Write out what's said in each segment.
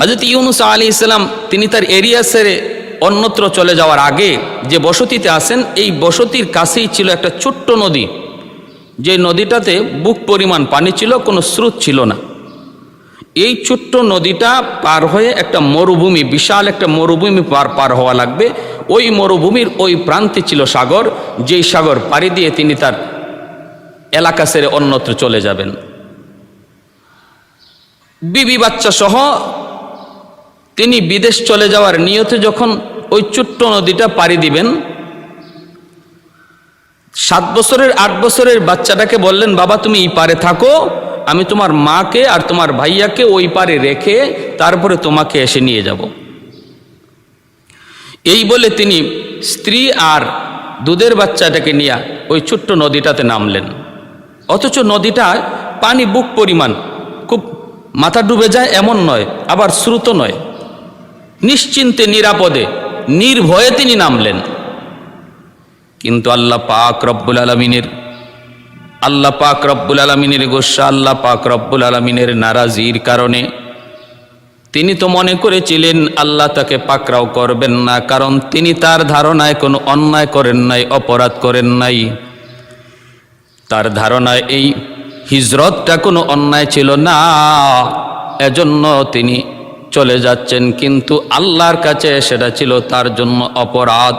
হজরত ইউনুস আলী ইসলাম তিনি তার এরিয়া সেরে অন্যত্র চলে যাওয়ার আগে যে বসতিতে আসেন এই বসতির কাছেই ছিল একটা ছোট্ট নদী। যে নদীটাতে বুক পরিমাণ পানি ছিল, কোনো স্রোত ছিল না। এই ছোট্ট নদীটা পার হয়ে একটা মরুভূমি, বিশাল একটা মরুভূমি পার পার হওয়া লাগবে। ওই মরুভূমির ওই প্রান্তে ছিল সাগর, যেই সাগর পাড়ি দিয়ে তিনি তার এলাকা সেরে অন্যত্র চলে যাবেন। বিবি বাচ্চা সহ তিনি বিদেশ চলে যাওয়ার নিয়তে যখন ওই ছোট্ট নদীটা পাড়ি দিবেন, সাত বছরের আট বছরের বাচ্চাটাকে বললেন, বাবা, তুমি এই পারে থাকো, আমি তোমার মাকে আর তোমার ভাইয়াকে ওই পারে রেখে তারপরে তোমাকে এসে নিয়ে যাব। এই বলে তিনি স্ত্রী আর দুধের বাচ্চাটাকে নিয়ে ওই ছোট্ট নদীটাতে নামলেন। অথচ নদীটা পানি বুক পরিমাণ, খুব মাথা ডুবে যায়, এমন নয়, আবার শ্রুত নয়। নিশ্চিন্তে, নিরাপদে, নির্ভয়ে তিনি নামলেন। কিন্তু আল্লাহ পাক রব্বুল আলমিনের, আল্লাহ পাক রব্বুল আলমিনের গোসা, আল্লাহ পাক রব্বুল আলমিনের নারাজির কারণে তিনি তো মনে করেছিলেন, আল্লাহ তাকে পাকরাও করবেন না, কারণ তিনি তার ধারণায় কোনো অন্যায় করেন নাই, অপরাধ করেন নাই। তার ধারণায় এই হিজরতটা কোনো অন্যায় ছিল না, এজন্য তিনি চলে যাচ্ছেন, কিন্তু আল্লাহর কাছে সেটা ছিল তার জন্য অপরাধ।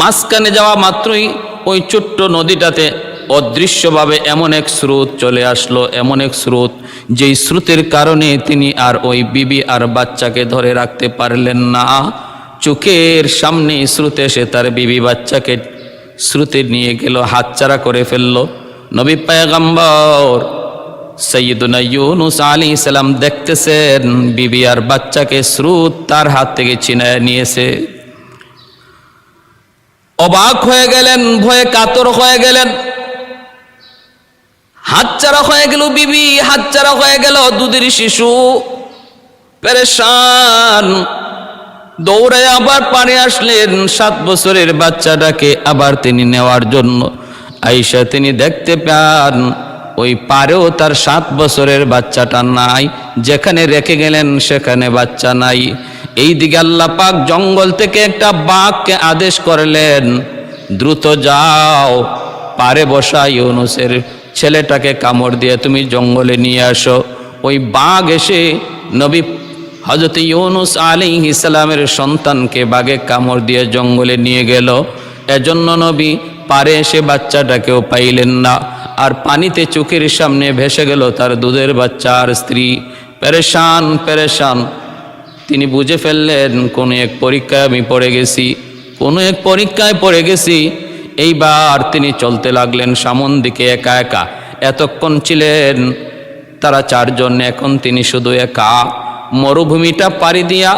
মাঝখানে যাওয়া মাত্রই ওই ছোট্ট নদীটাতে অদৃশ্যভাবে এমন এক স্রোত চলে আসলো, এমন এক স্রোত যেই স্রোতের কারণে তিনি আর ওই বিবি আর বাচ্চাকে ধরে রাখতে পারলেন না। চোখের সামনে স্রোতে এসে তার বিবি বাচ্চাকে স্রোতে নিয়ে গেল হাতচারা করে ফেলল। নবী পায়গাম্বর সৈয়দুনা ইউনুস আলী সালাম দেখতেছেন, বিবি আর বাচ্চাকে স্রোত তার হাত থেকে ছিনায় নিয়েছে। অবাক হয়ে গেলেন, ভয়ে কাতর হয়ে গেলেন। হাতচারা হয়ে গেল বিবি হাতচারা হয়ে গেল দুধের শিশু। পেরেশান। দৌড়ে আবার পারে আসলেন, সাত বছরের বাচ্চাটাকে আবার তিনি নেওয়ার জন্য। আইসা তিনি দেখতে পান। ওই পারেও তার সাত বছরের বাচ্চাটা নাই, যেখানে রেখে গেলেন সেখানে বাচ্চা নাই। এই দিকে আল্লাহ পাক জঙ্গল থেকে একটা বাঘকে আদেশ করলেন, দ্রুত যাও, পারে বসা ইউনুসের ছেলেটাকে কামড় দিয়ে তুমি জঙ্গলে নিয়ে আসো। ওই বাঘ এসে নবী হজরত ইউনুস আলী ইসলামের সন্তানকে বাঘে কামড় দিয়ে জঙ্গলে নিয়ে গেল। এজন্য নবী পারে এসে বাচ্চাটাকেও পাইলেন না। আর পানিতে চোখের সামনে ভেসে গেল তার দুধের বাচ্চা আর স্ত্রী। পেরেশান পেরেশান। তিনি বুঝে ফেললেন, কোনো এক পরীক্ষায় আমি পড়ে গেছি। কোনো এক পরীক্ষায় পড়ে গেছি। এইবার তিনি চলতে লাগলেন সামন দিকে একা একা। এতক্ষণ ছিলেন তারা চারজন, এখন তিনি শুধু একা। মরুভূমিটা পাড়ি দিয়া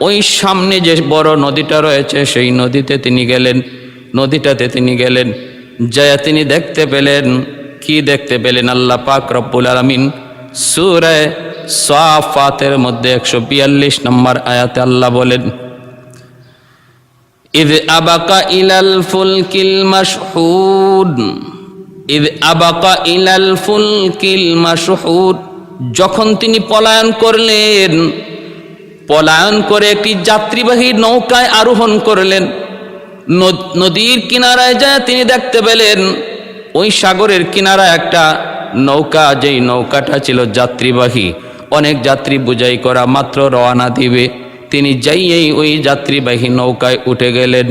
ওই সামনে যে বড় নদীটা রয়েছে, সেই নদীতে তিনি গেলেন। নদীটাতে তিনি গেলেন। যা তিনি দেখতে পেলেন কি দেখতে পেলেন আল্লাহ পাক রব্বুল আলমিন সুরায় সাফাতের মধ্যে একশো বিয়াল্লিশ নম্বর আয়াতে আল্লাহ বলেন إذ أبق إلى الفلك المشحون إذ أبق إلى الفلك المشحون যখন তিনি পলায়ন করলেন পলায়ন করে একটি যাত্রীবাহী নৌকায় আরোহণ করলেন নদ- নদীর কিনারায় যায় তিনি দেখতে পেলেন ওই সাগরের কিনারা একটা নৌকা, যেই নৌকাটা ছিল যাত্রীবাহী। অনেক যাত্রী বুঝাই করা মাত্র রওনা দিবে। তিনি যাইয়েই ওই যাত্রীবাহী নৌকায় উঠে গেলেন।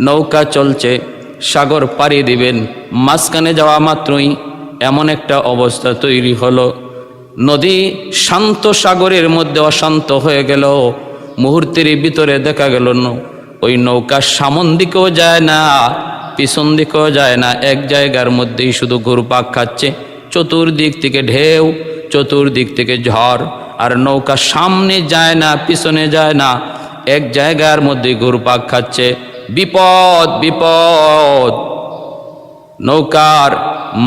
নৌকা চলছে, সাগর পাড়ি দিবেন। মাঝখানে যাওয়া মাত্রই এমন একটা অবস্থা তৈরি হলো। নদী শান্ত সাগরের মধ্যে অশান্ত হয়ে গেল। মুহূর্তের ভিতরে দেখা গেল ওই নৌকা সামন দিকেও যায় না। পিছন দিকেও যায় না, এক জায়গার মধ্যেই শুধু ঘুরপাক খাচ্ছে। চতুর্দিক থেকে ঢেউ, চতুর্দিক থেকে ঝড়, আর নৌকা সামনে যায় না, পিছনে যায় না, এক জায়গার মধ্যে ঘুরপাক খাচ্ছে। বিপদ বিপদ। নৌকার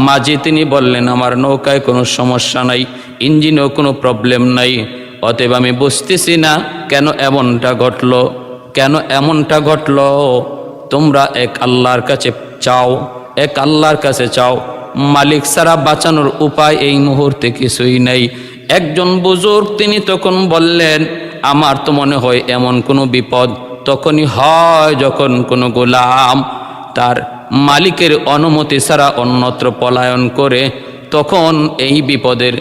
মাঝে তিনি বললেন, আমার নৌকায় কোনো সমস্যা নাই, ইঞ্জিনেও কোনো প্রবলেম নাই, অতএব আমি বুঝতেছি না কেন এমনটা ঘটলো, কেন এমনটা ঘটলো। তোমরা এক আল্লাহর কাছে চাও, এক আল্লাহর কাছে চাও। মালিক সারা বাঁচানোর উপায় এই মুহূর্তে কিছুই নেই। একজন বুজুর্গ তিনি তখন বললেন, আমার তো মনে হয় এমন কোনো বিপদ তখনই হয় যখন কোনো গোলাম তার মালিকের অনুমতি ছাড়া অন্যত্র পলায়ন করে। তখন এই বিপদের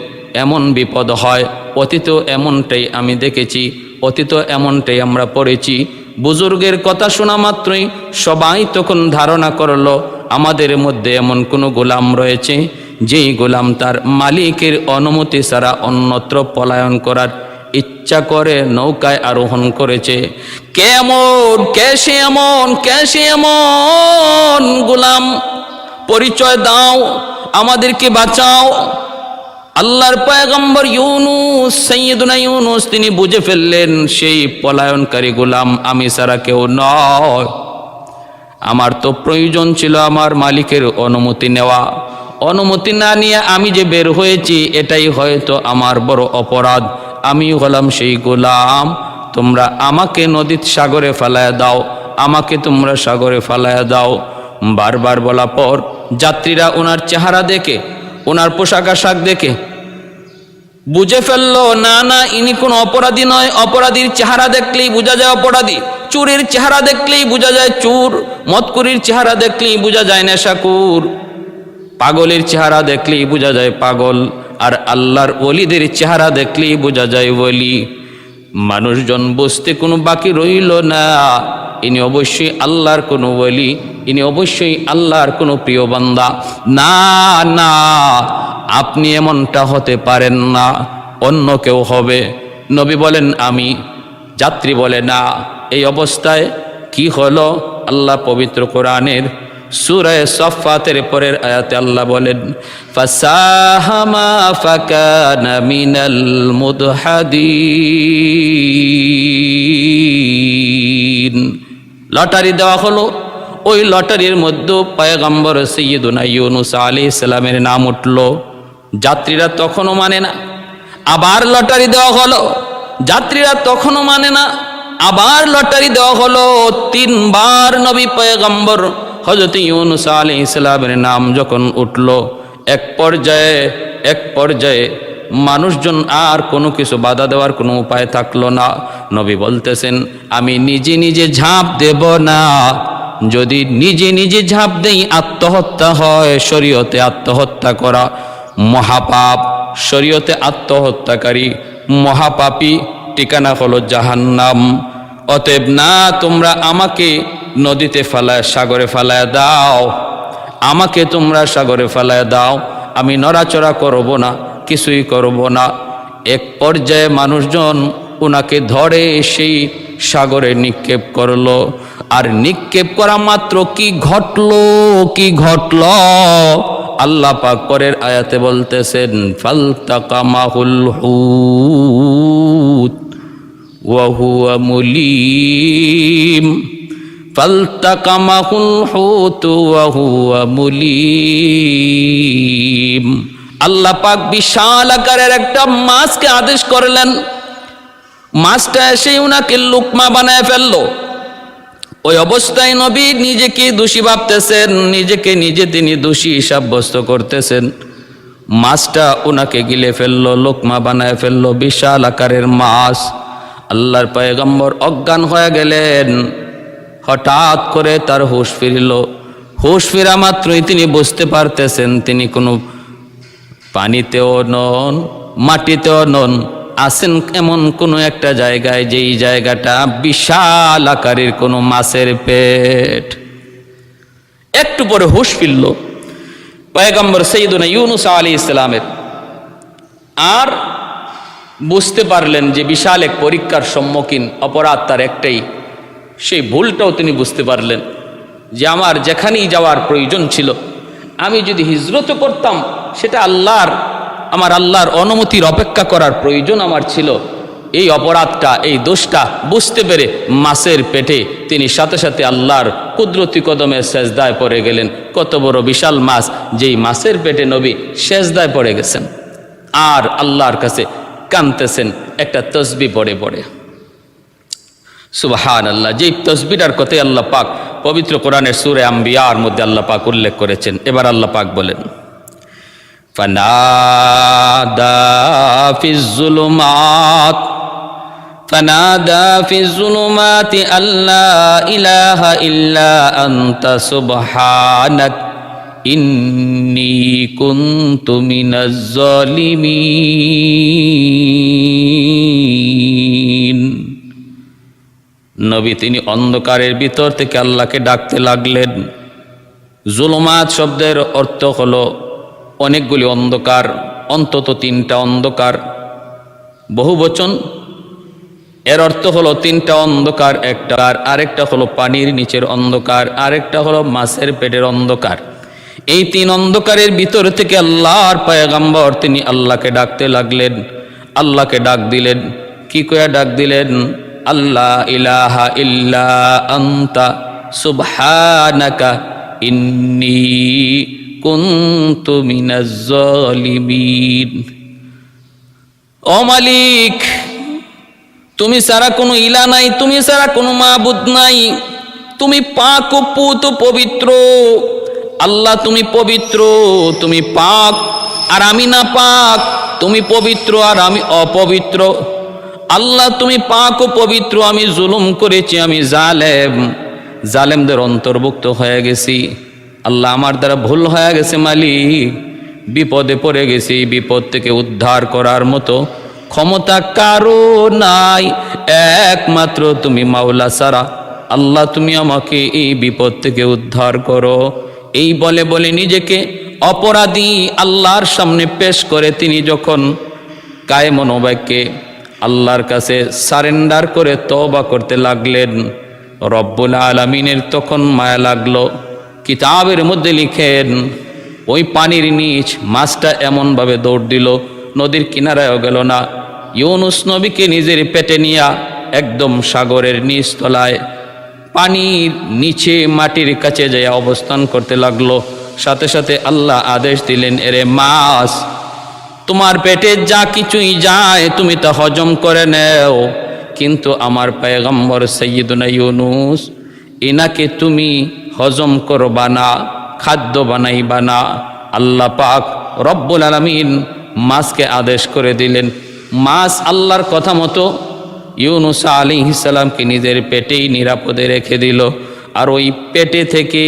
এমন বিপদ হয়। অতীত এমনটাই আমি দেখেছি অতীত এমনটাই আমরা পড়েছি। বুজুর্গের কথা শোনা মাত্রই সবাই তখন ধারণা করল, আমাদের মধ্যে এমন কোনো গোলাম রয়েছে, যেই গোলাম তার মালিকের অনুমতি ছাড়া অন্যত্র পলায়ন করার ইচ্ছা করে, নৌকায় আরোহণ করেছে। কেমন ক্যাশে এমন ক্যাশে এমন গোলাম? পরিচয় দাও, আমাদেরকে বাঁচাও। আল্লাহর পয়গম্বর ইউনুস, সৈয়দুনা ইউনুস, তিনি বুঝে ফেললেন, সেই পলায়নকারী গোলাম আমি ছাড়া কেউ নয়। আমার তো প্রয়োজন ছিল আমার মালিকের অনুমতি নেওয়া। অনুমতি না নিয়ে আমি যে বের হয়েছি, এটাই হয়তো আমার বড় অপরাধ। আমি হলাম সেই গোলাম। তোমরা আমাকে নদীর সাগরে ফেলায় দাও। আমাকে তোমরা সাগরে ফেলায় দাও। বারবার বলা পর যাত্রীরা ওনার চেহারা দেখে ওনার পোশাক আশাক দেখে। বুঝে ফেলল, না না, ইনি কোনো অপরাধী নয়। অপরাধীর চেহারা দেখলেই বোঝা যায় অপরাধী। চুরির চেহারা দেখলেই বোঝা যায় চুর। মতকুরির চেহারা দেখলেই বোঝা যায় নেশাকুর পাগলের চেহারা দেখলেই বোঝা যায় পাগল। আর আল্লাহর ওলিদের চেহারা দেখলেই বোঝা যায় বলি মানুষজন বসতে কোনো বাকি রইল না। ইনি অবশ্যই আল্লাহর কোনো বলি ইনি অবশ্যই আল্লাহর কোনো প্রিয় বান্দা। না না, আপনি এমনটা হতে পারেন না, অন্য কেউ হবে। নবী বলেন, আমি। যাত্রী বলে, না। এই অবস্থায় কি হলো? আল্লাহ পবিত্র কোরআনের সুরায় সফাতের পরের আয়াতে আল্লাহ বলেন, ফাসাহামা মিনাল লটারি দেওয়া হলো। ওই লটারির মধ্যে পয়গম্বর সৈয়দুনা ইউনুস আলী ইসলামের নাম উঠল। যাত্রীরা তখনও মানে না, আবার লটারি দেওয়া হলো। যাত্রীরা তখনও মানে না, আবার লটারি দেওয়া হলো। তিনবার নবী পয়গম্বর হজরত ইউনুস আলী ইসলামের নাম যখন উঠল, এক পর্যায়ে এক পর্যায়ে মানুষজন আর কোনো কিছু বাধা দেওয়ার কোনো উপায় থাকল না। নবী বলতেছেন, আমি নিজে নিজে ঝাঁপ দেব না। যদি নিজে নিজে ঝাঁপ দেই, আত্মহত্যা হয়। শরীয়তে আত্মহত্যা করা মহাপাপ। শরীয়তে আত্মহত্যাকারী মহাপাপী ঠিকানা হলো জাহান্নাম। অতএব না, তোমরা আমাকে নদীতে ফেলায়, সাগরে ফেলায় দাও। আমাকে তোমরা সাগরে ফেলায় দাও। আমি নড়াচড়া করব না, কিছুই করব না। এক পর্যায়ে মানুষজন ওনাকে ধরে সেই সাগরে নিক্ষেপ করলো আর নিক্ষেপ করা মাত্র কি ঘটলো কি ঘটল আল্লাহ পাক পরের আয়াতে বলতেছেন ফালতাকামাহুল হুত وهو مليم فالتقمه الحوت وهو مليم আল্লাহ পাক বিশাল আকারের একটা মাছকে আদেশ করলেন মাছটা এসে উনাকে লুকমা বানায় ফেলল। ওই অবস্থায় নবী নিজেকে দোষী ভাবতেছেন, নিজেকে নিজে তিনি দোষী সাব্যস্ত করতেছেন। মাছটা ওনাকে গিলে ফেলল, লোকমা বানায় ফেলল, বিশাল আকারের মাছ। আল্লাহর পয়গম্বর অজ্ঞান হয়ে গেলেন। হঠাৎ করে তার হুশ ফিরল। হুশ ফিরা মাত্রই তিনি বুঝতে পারতেছেন, তিনি কোনো পানিতেও নন, মাটিতেও নন। আছেন এমন কোনো একটা জায়গায়, যেই জায়গাটা বিশাল আকারের কোনো মাছের পেট। একটু পরে হুশ ফিরল পয়গম্বর সৈদুনা ইউনুস আলী ইসলামের আর বুঝতে পারলেন যে বিশাল এক পরীক্ষার সম্মুখীন অপরাধ তার একটাই, সেই ভুলটাও তিনি বুঝতে পারলেন যে আমার যেখানেই যাওয়ার প্রয়োজন ছিল, আমি যদি হিজরত করতাম, সেটা আল্লাহর আমার আল্লাহর অনুমতির অপেক্ষা করার প্রয়োজন আমার ছিল। এই অপরাধটা, এই দোষটা বুঝতে পেরে মাছের পেটে তিনি সাথে সাথে আল্লাহর কুদরতি কদমে সেজদায় পড়ে গেলেন। কত বড় বিশাল মাছ, যেই মাছের পেটে নবী সেজদায় পড়ে গেছেন। আর আল্লাহর কাছে কানতেছেন, একটা তসবি পড়ে পড়ে। সুবাহান আল্লাহ যেই তসবিটার কথাই আল্লাহ পাক পবিত্র কোরআনের সুরে আম্বিয়ার মধ্যে আল্লাহ পাক উল্লেখ করেছেন। এবার আল্লাহ পাক বলেন فنادى في الظلمات فنادى في الظلمات أن لا إله إلا أنت سبحانك إني كنت من الظالمين নবী তিনি অন্ধকারের ভিতর থেকে আল্লাহকে ডাকতে লাগলেন জুলুমাত শব্দের অর্থ হলো অনেকগুলি অন্ধকার, অন্তত তিনটা অন্ধকার। বহু বচন। এর অর্থ হলো তিনটা অন্ধকার, একটা আর আরেকটা হলো পানির নিচের অন্ধকার, আরেকটা হলো মাছের পেটের অন্ধকার। এই তিন অন্ধকারের ভিতর থেকে আল্লাহর পায়গাম্বর তিনি আল্লাহকে ডাকতে লাগলেন। আল্লাহকে ডাক দিলেন। কি কয়া ডাক দিলেন? আল্লাহ ইলাহা ইল্লা আন্তা সুবহানাকা ইন্নী কুনতু মিনাজ জালিমিন। ও মালিক, তুমি সারা কোনো ইলা নাই, তুমি সারা কোনো মাবুদ নাই। তুমি পাক ও পুত পবিত্র। আল্লাহ, তুমি পবিত্র, তুমি পাক, আর আমি না পাক, তুমি পবিত্র, আর আমি অপবিত্র। আল্লাহ, তুমি পাক ও পবিত্র, আমি জুলুম করেছি, আমি জালেম। জালেমদের অন্তর্ভুক্ত হয়ে গেছি। আল্লাহ আমার দ্বারা ভুল হয়ে গেছে, মালিক। বিপদে পড়ে গেছি বিপদ থেকে উদ্ধার করার মতো ক্ষমতা কারও নাই। একমাত্র তুমি মাওলা সারা আল্লাহ, তুমি আমাকে এই বিপদ থেকে উদ্ধার করো। এই বলে বলে নিজেকে অপরাধী আল্লাহর সামনে পেশ করে তিনি যখন কায় মনোবাক্যে আল্লাহর কাছে সারেন্ডার করে তবা করতে লাগলেন, রব্বুল আলমিনের তখন মায়া লাগল। কিতাবের মধ্যে লিখেন, ওই পানির নিচ মাছটা এমনভাবে দৌড় দিল, নদীর কিনারায়ও গেল না। ইউনুস নবীকে নিজের পেটে নিয়া একদম সাগরের নিচ তলায় পানির নিচে মাটির কাছে যায় অবস্থান করতে লাগল। সাথে সাথে আল্লাহ আদেশ দিলেন, এরে মাছ, তোমার পেটে যা কিছুই যায়, তুমি তা হজম করে নেও। কিন্তু আমার পেগম্বর সৈয়দনা ইউনুস এনাকে তুমি হজম করবা না খাদ্য বানাইবা না আল্লাহ পাক রব্বুল আলমিন মাছকে আদেশ করে দিলেন। মাছ আল্লাহর কথা মতো ইউনুস আলী ইসালামকে নিজের পেটেই নিরাপদে রেখে দিল। আর ওই পেটে থেকে,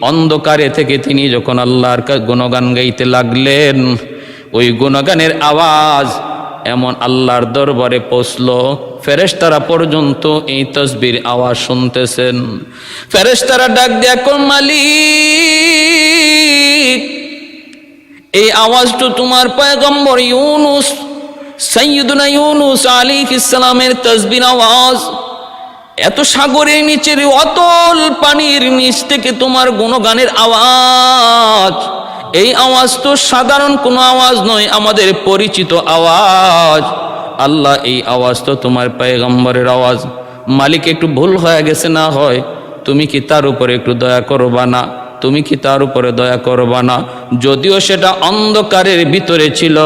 অন্ধকারে থেকে তিনি যখন আল্লাহর গুণগান গাইতে লাগলেন, ওই গুণগানের আওয়াজ এমন আল্লাহর দরবারে পৌঁছলো। ফেরেশতারা পর্যন্ত এই তসবির আওয়াজ শুনতেছেন। ফেরেশতারা ডাক দেয়া মালিক, এই আওয়াজটা তোমার পয়গম্বর ইউনুস সৈয়দনা ইউনুস আলী ইসলামের তসবির আওয়াজ। এত সাগরের নিচের অতল পানির নিচ থেকে তোমার গুণগানের আওয়াজ। এই আওয়াজ তো সাধারণ কোনো আওয়াজ নয়, আমাদের পরিচিত আওয়াজ। আল্লাহ, এই আওয়াজ তো তোমার পায়গম্বরের আওয়াজ। মালিক, একটু ভুল হয়ে গেছে না হয়? তুমি কি তার উপরে একটু দয়া করবা না? তুমি কি তার উপরে দয়া করবা না? যদিও সেটা অন্ধকারের ভিতরে ছিল,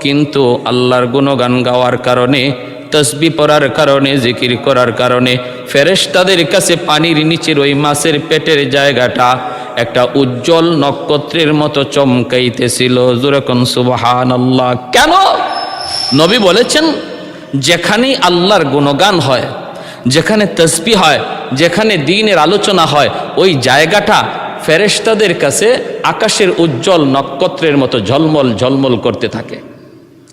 কিন্তু আল্লাহর গুণগান গাওয়ার কারণে, তসবি পড়ার কারণে, জিকির করার কারণে, ফেরেশতাদের কাছে পানির নিচের ওই মাছের পেটের জায়গাটা একটা উজ্জ্বল নক্ষত্রের মতো চমকাইতেছিল। যেরকম সুবাহান আল্লাহ কেন? নবী বলেছেন, যেখানেই আল্লাহর গুণগান হয়, যেখানে তসবি হয়, যেখানে দিনের আলোচনা হয়, ওই জায়গাটা ফেরেশতাদের কাছে আকাশের উজ্জ্বল নক্ষত্রের মতো ঝলমল ঝলমল করতে থাকে।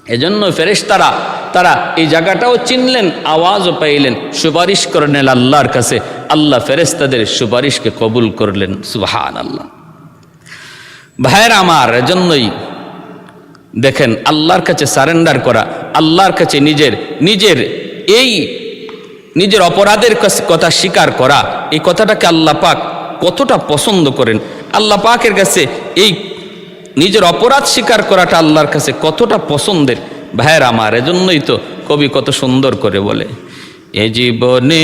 এজন্য ফেরেশতারা, তারা এই জায়গাটাও চিনলেন, আওয়াজও পাইলেন, সুপারিশ করলেন আল্লাহর কাছে আল্লাহ ফেরেশতাদের সুপারিশকে কবুল করলেন সুবহান আল্লাহ ভাইয়ের আমার, এজন্যই দেখেন, আল্লাহর কাছে সারেন্ডার করা, আল্লাহর কাছে নিজের নিজের এই, নিজের অপরাধের কথা স্বীকার করা, এই কথাটাকে আল্লাহ পাক কতটা পছন্দ করেন। আল্লাহ পাকের কাছে এই নিজের অপরাধ স্বীকার করাটা আল্লাহর কাছে কতটা পছন্দের। ভাইয়ের আমার, এজন্যই তো কবি কত সুন্দর করে বলে, এ জীবনে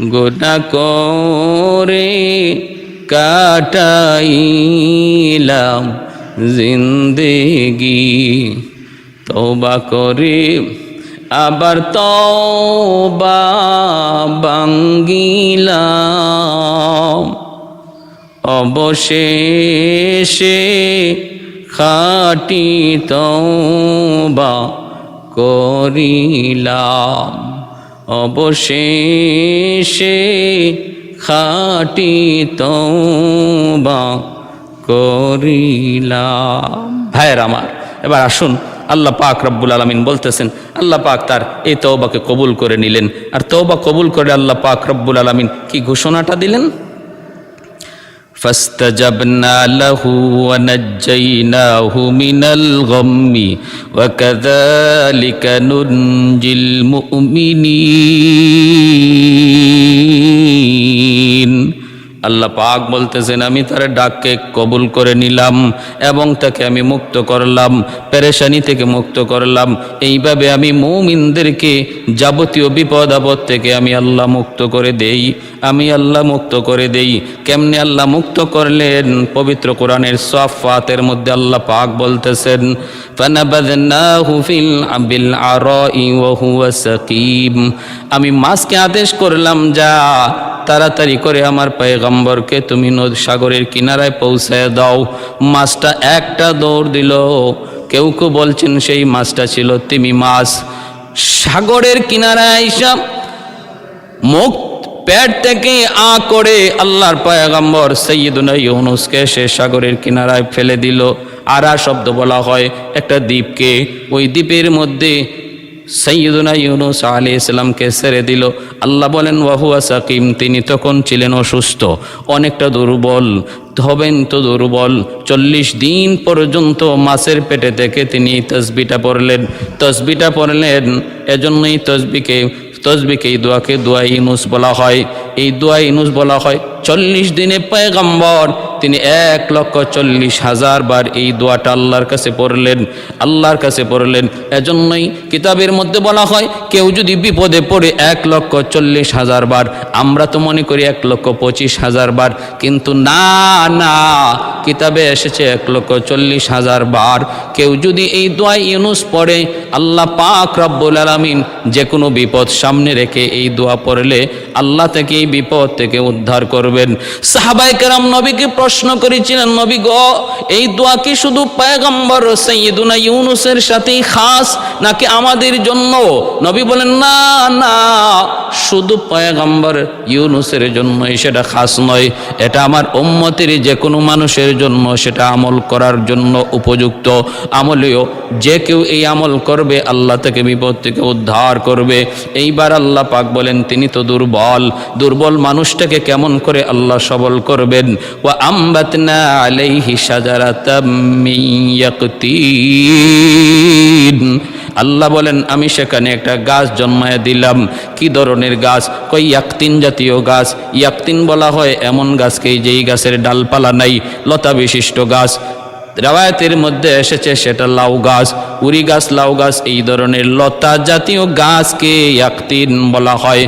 গোটা করে কাটাইলাম জিন্দেগি। তওবা করে আবার তওবা বাঙ্গিলাম অবশেষে খাটি তওবা করিলাম। অবশেষে খাটি বা করিলাম। ভাইয়ের আমার, এবার আসুন, আল্লাহ পাক রব্বুল আলমিন বলতেছেন, আল্লাহ পাক তার এই তৌবাকে কবুল করে নিলেন। আর তৌবা কবুল করে আল্লাহ পাক রব্বুল আলমিন কি ঘোষণাটা দিলেন? فاستجبنا له ونجيناه من الغم وكذلك ننجي المؤمنين. আল্লাহ পাক বলতেছেন, আমি তার ডাককে কবুল করে নিলাম এবং তাকে আমি মুক্ত করলাম, পেরেশানি থেকে মুক্ত করলাম। এইভাবে আমি মৌমিনদেরকে যাবতীয় বিপদ আপদ থেকে আমি আল্লাহ মুক্ত করে দেই, আমি আল্লাহ মুক্ত করে দেই। কেমনে আল্লাহ মুক্ত করলেন? পবিত্র কোরআনের সফাতের মধ্যে আল্লাহ পাক বলতেছেন আমি মাসকে আদেশ করলাম, যা তাড়াতাড়ি করে আমার পয়গম্বরকে তুমি নদ সাগরের কিনারায় পৌঁছায় দাও। মাছটা একটা দৌড় দিল। কেউ কেউ বলছেন সেই মাছটা ছিল তিমি মাছ। সাগরের কিনারায় আইসা মুখ পেট থেকে আ করে আল্লাহর পয়গম্বর সৈয়দুনা ইউনুসকে সে সাগরের কিনারায় ফেলে দিল। আরা শব্দ বলা হয় একটা দ্বীপকে। ওই দ্বীপের মধ্যে সৈয়দুনা ইউনুস আলী ইসলামকে ছেড়ে দিল। আল্লাহ বলেন, ওয়াহুয়া সাকিম তিনি তখন ছিলেন অসুস্থ। অনেকটা দুর্বল, হবেন তো দুর্বল। চল্লিশ দিন পর্যন্ত মাছের পেটে থেকে তিনি তসবিটা পড়লেন। তসবিটা পড়লেন, এজন্যই তসবিকে তসবিকে এই দোয়াকে দোয়া ইনুস বলা হয়। এই দোয়া ইনুস বলা হয়, চল্লিশ দিনে পয়গম্বর তিনি এক লক্ষ চল্লিশ হাজার বার এই দোয়াটা আল্লাহর কাছে পড়লেন, আল্লাহর কাছে পড়লেন। এজন্যই কিতাবের মধ্যে বলা হয়, কেউ যদি বিপদে পড়ে এক লক্ষ চল্লিশ হাজার বার, আমরা তো মনে করি এক লক্ষ পঁচিশ হাজার বার, কিন্তু না না, কিতাবে এসেছে এক লক্ষ চল্লিশ হাজার বার। কেউ যদি এই দোয়া ইউনুস পড়ে, আল্লাহ পাক রব্বুল আলমিন যে কোনো বিপদ সামনে রেখে এই দোয়া পড়লে আল্লাহ থেকে এই বিপদ থেকে উদ্ধার করবেন। সাহাবাই কেরাম নবীকে প্রশ্ন করেছিলেন, নবী গ, এই দোয়া কি শুধু পয়গম্বর সৈয়দুনা ইউনুসের সাথেই খাস নাকি আমাদের জন্য? নবী বলেন, না না, শুধু পয়গম্বর ইউনুসের জন্যই সেটা খাস নয়। এটা আমার উম্মতের যে কোনো মানুষের জন্য সেটা আমল করার জন্য উপযুক্ত। আমলেও যে কেউ এই আমল করবে, আল্লাহ থেকে বিপদ থেকে উদ্ধার করবে। এইবার আল্লাহ পাক বলেন, তিনি তো দুর্বল। দুর্বল মানুষটাকে কেমন করে আল্লাহ সবল করবেন? ও আম্বাতনা আলাইহি সাজারাতাম মিন ইয়াকতিন আল্লাহ বলেন, আমি সেখানে একটা গাছ জন্মায় দিলাম। কি ধরনের গাছ? কই ইয়াকতিন জাতীয় গাছ। ইয়াকতিন বলা হয় এমন গাছকে যেই গাছের ডালপালা নাই, লতা বিশিষ্ট গাছ। রেওয়ায়তের মধ্যে এসেছে সেটা লাউ গাছ। উড়ি গাছ, লাউ গাছ, এই ধরনের লতা জাতীয় গাছকে ইয়াকতিন বলা হয়।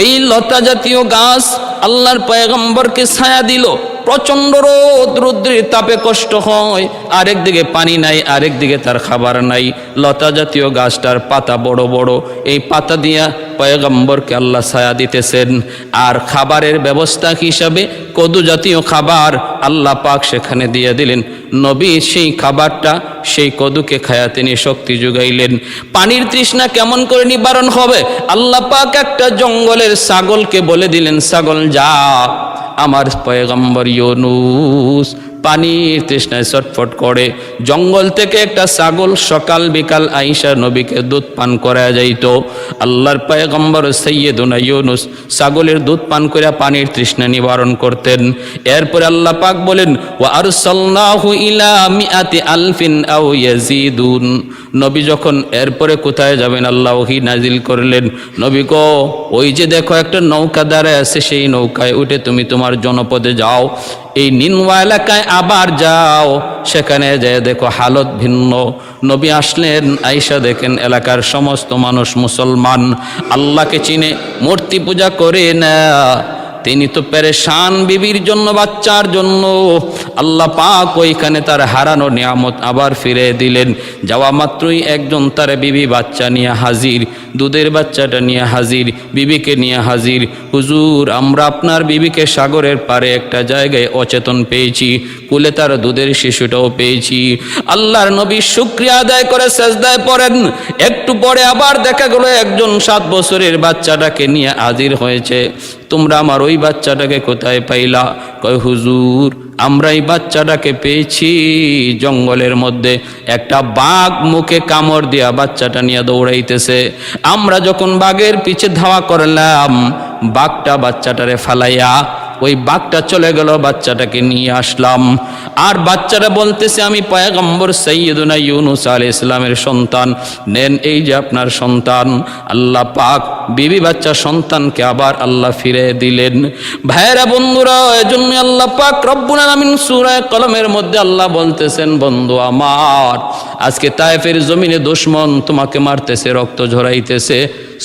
এই লতা জাতীয় গাছ আল্লাহর পয়গম্বরকে ছায়া দিল। প্রচণ্ড রোদ, রুদ্রের তাপে কষ্ট হয়। আরেক দিকে পানি নাই, আরেক দিকে তার খাবার নাই। লতা জাতীয় গাছটার পাতা বড় বড়। এই পাতা দিয়া পয়গম্বরকে আল্লাহ ছায়া দিতেছেন। আর খাবারের ব্যবস্থা হিসাবে কদু জাতীয় খাবার আল্লাহ পাক সেখানে দিয়ে দিলেন। নবী সেই খাবারটা, সেই কদুকে খায়া তিনি শক্তি যোগাইলেন। পানির তৃষ্ণা কেমন করে নিবারণ হবে? আল্লাহ পাক একটা জঙ্গলের ছাগলকে বলে দিলেন, ছাগল যা, আমার পয়গম্বর ইউনুস পানির তৃষ্ণায় ছটফট করে। জঙ্গল থেকে একটা ছাগল সকাল বিকাল আইসা নবীকে দুধ পান করা যাইত। আল্লাহর পয়গম্বর সৈয়দুনা ইউনুস ছাগলের দুধ পান করে পানির তৃষ্ণা নিবারণ করতেন। এরপরে আল্লাহ পাক বলেন ও আরসালনাহু ইলা মিআতি আলফিন আও ইয়াজিদুন। নবী যখন এরপরে কোথায় যাবেন আল্লাহ ওহি নাজিল করলেন। নবী কো ওই যে দেখো একটা নৌকা দাঁড়ায় আছে, সেই নৌকায় উঠে তুমি তোমার জনপদে যাও। এই নিনওয়া এলাকায় আবার যাও, সেখানে যে দেখো হালত ভিন্ন। নবী আসলেন আইসা দেখেন এলাকার সমস্ত মানুষ মুসলমান। আল্লাহকে চিনে মূর্তি পূজা করে না তিনি তো পেরেশান বিবির জন্য, বাচ্চার জন্য। আল্লাহ পাক ওইখানে তার হারানো নিয়ামত আবার ফিরে দিলেন। যাওয়া মাত্রই একজন তার বিবি বাচ্চা নিয়ে হাজির, দুধের বাচ্চাটা নিয়ে হাজির, বিবিকে নিয়ে হাজির। হুজুর, আমরা আপনার বিবিকে সাগরের পারে একটা জায়গায় অচেতন পেয়েছি। কুলে তার দুধের শিশুটাও পেয়েছি। আল্লাহর নবী শুক্রিয়া আদায় করে সেজদায় পড়েন। একটু পরে আবার দেখা গেল একজন সাত বছরের বাচ্চাটাকে নিয়ে হাজির হয়েছে। তোমরা আমার ওই বাচ্চাটাকে কোথায় পাইলা? কয়, হুজুর, আমরা এই বাচ্চাটাকে পেয়েছি জঙ্গলের মধ্যে। একটা বাঘ মুখে কামড় দিয়া বাচ্চাটা নিয়ে দৌড়াইতেছে। আমরা যখন বাঘের পিছে ধাওয়া করলাম, বাঘটা বাচ্চাটারে ফালাইয়া ওই বাঘটা চলে গেল, বাচ্চাটাকে নিয়ে আসলাম। আর বাচ্চাটা বলতেছে, আমি পয়গম্বর সৈয়দুনা ইউনুস আল ইসলামের সন্তান। নেন, এই যে আপনার সন্তান। আল্লাহ পাক বিবি বাচ্চা সন্তানকে আবার আল্লাহ ফিরে দিলেন। ভাইয়েরা, বন্ধুরা, এজন্য আল্লাহ পাক রব্বুল আলামিন সূরা কলমের মধ্যে আল্লাহ বলতেছেন, বন্ধু আমার, আজকে তায়েফের জমিনে দুশ্মন তোমাকে মারতেছে, রক্ত ঝরাইতেছে।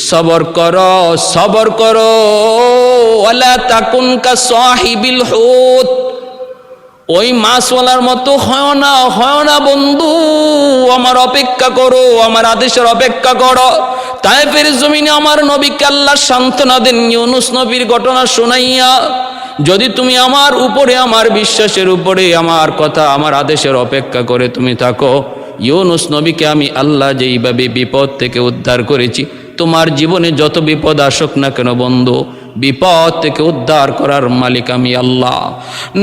সবর করো সবর করো। ওই মাছওয়ালার মতো হয় না হয় না বন্ধু, আমার অপেক্ষা করো, আমার আদেশের অপেক্ষা করো। তাইফের জমিনে আমার আল্লাহ সান্ত্বনা দেন, ইউনুস নবীর ঘটনা শোনাইয়া, যদি তুমি আমার উপরে, আমার বিশ্বাসের উপরে, আমার কথা, আমার আদেশের অপেক্ষা করে তুমি থাকো, ইউনুস নবীকে আমি আল্লাহ যেইভাবে বিপদ থেকে উদ্ধার করেছি, তোমার জীবনে যত বিপদ আসুক না কেন বন্ধু বিপদ থেকে উদ্ধার করার মালিক আমি আল্লাহ।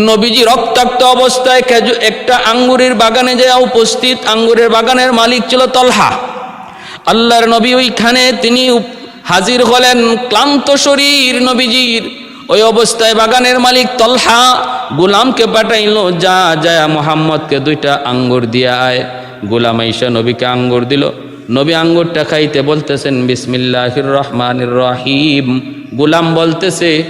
নবীজি রক্তাক্ত অবস্থায় একটা আঙ্গুরের বাগানে যায় উপস্থিত, আঙ্গুরের বাগানের মালিক ছিল তলহা। আল্লাহর নবী ওইখানে তিনি হাজির হলেন, ক্লান্ত শরীর নবীজির। ওই অবস্থায় বাগানের মালিক তলহা গোলামকে পাঠাইলো, যা যায় মোহাম্মদকে দুইটা আঙ্গুর দিয়া আয়। গোলাম আইসা নবীকে আঙ্গুর দিল। নবী আঙ্গুরটা খাইতে বলতেছেন, বিসমিল্লাহির রহমানির রহিম। গোলাম বলতেছে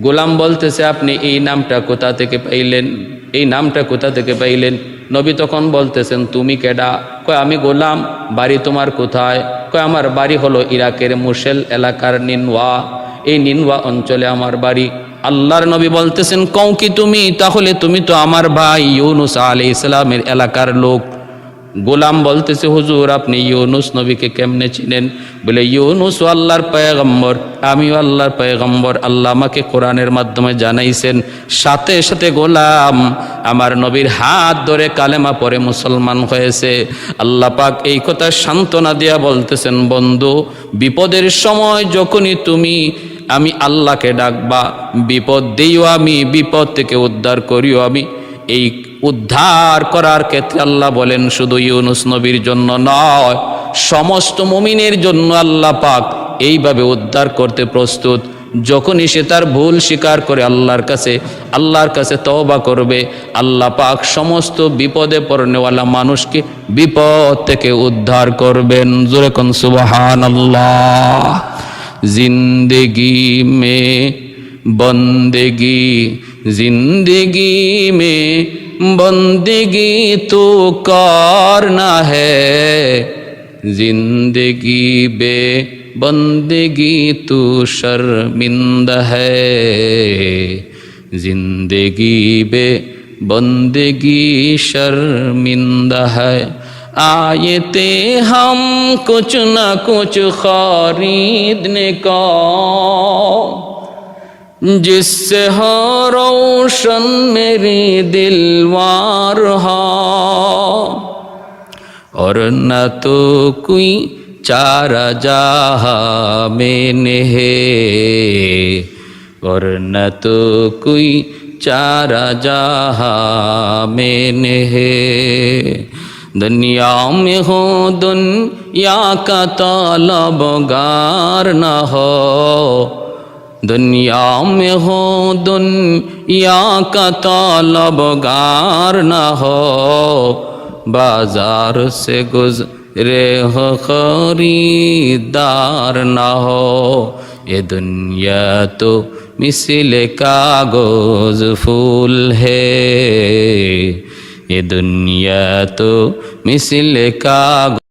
গোলাম বলতেছে, আপনি এই নামটা কোথা থেকে পাইলেন? এই নামটা কোথা থেকে পাইলেন? নবী তখন বলতেছেন, তুমি কেডা? কয়, আমি গোলাম, বাড়ি তোমার কোথায়? কয়, আমার বাড়ি হলো ইরাকের মুশেল এলাকার নিনওয়া। এই নিনওয়া অঞ্চলে আমার বাড়ি। আল্লাহর নবী বলতেছেন, কও কি তুমি? তাহলে তুমি তো আমার ভাই ইউনুস আলী ইসলামের এলাকার লোক। গোলাম বলতেছে, হুজুর, আপনি ইউনুস নবীকে কেমনে চিনেন? বলে, ইউনুস আল্লাহর পয়গম্বর, আমিও আল্লাহর পয়গম্বর, আল্লাহ আমাকে কোরআনের মাধ্যমে জানাইছেন। সাথে সাথে গোলাম আমার নবীর হাত ধরে কালেমা পরে মুসলমান হয়েছে। আল্লাহ পাক এই কথা সান্ত্বনা দিয়া বলতেছেন, বন্ধু, বিপদের সময় যখনই তুমি, আমি আল্লাহকে ডাকবা, বিপদ দিও আমি, বিপদ থেকে উদ্ধার করিও আমি। এই উদ্ধার করার ক্ষেত্রে আল্লাহ বলেন, শুধু ইউনুস নবীর জন্য নয়, সমস্ত মুমিনের জন্য আল্লাহ পাক এইভাবে উদ্ধার করতে প্রস্তুত। যখনই সে তার ভুল স্বীকার করে আল্লাহর কাছে আল্লাহর কাছে তওবা করবে, আল্লাহ পাক সমস্ত বিপদে পড়নেওয়ালা মানুষকে বিপদ থেকে উদ্ধার করবেন। জোরে কন সুবাহান আল্লাহ জিন্দেগি মে बंदगी, ज़िंदगी में बंदगी तो करना है। ज़िंदगी बे बंदगी तो शर्मिंद है। ज़िंदगी बे बंदगी शर्मिंद है। आए थे हम कुछ न कुछ खरीदने का जिससे हो रोशन मेरी दिलवार और न तो कोई चारा जहा मैंने और न तो कोई चारा जहा मैंने दुनिया में हो दुनिया का तालबगार न हो। दुनिया में हो दुनिया का तालबगार न हो बाजार से गुजरे हो खरीदार न हो ये दुनिया तो मिसिल कागज फूल है ये दुनिया तो मिसिल कागज